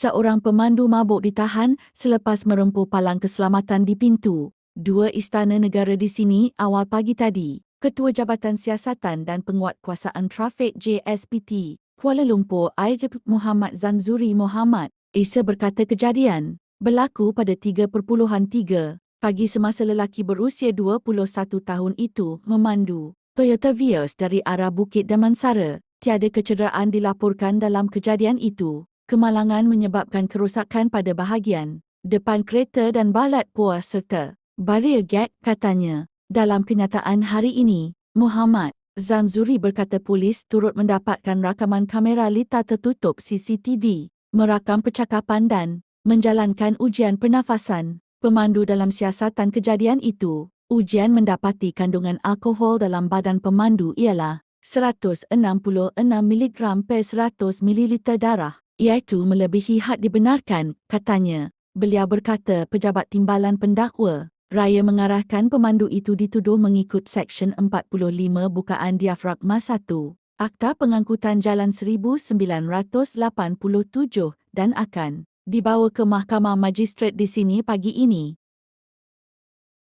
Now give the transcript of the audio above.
Seorang pemandu mabuk ditahan selepas merempuh palang keselamatan di pintu. Dua istana negara di sini awal pagi tadi. Ketua Jabatan Siasatan dan Penguatkuasaan Trafik JSPT Kuala Lumpur IJP Muhammad Zanzuri Muhammad Isa berkata kejadian berlaku pada 3.3 pagi semasa lelaki berusia 21 tahun itu memandu Toyota Vios dari arah Bukit Damansara. Tiada kecederaan dilaporkan dalam kejadian itu. Kemalangan menyebabkan kerosakan pada bahagian depan kereta dan balat puas serta Barrier Gate katanya. Dalam kenyataan hari ini, Muhammad Zanzuri berkata polis turut mendapatkan rakaman kamera lita tertutup CCTV, merakam percakapan dan menjalankan ujian pernafasan. Pemandu dalam siasatan kejadian itu, ujian mendapati kandungan alkohol dalam badan pemandu ialah 166 mg per 100 ml darah, iaitu melebihi had dibenarkan, katanya. Beliau berkata pejabat timbalan pendakwa Raya mengarahkan pemandu itu dituduh mengikut Seksyen 45 Bukaan Diafragma 1, Akta Pengangkutan Jalan 1987 dan akan dibawa ke Mahkamah Magistrat di sini pagi ini.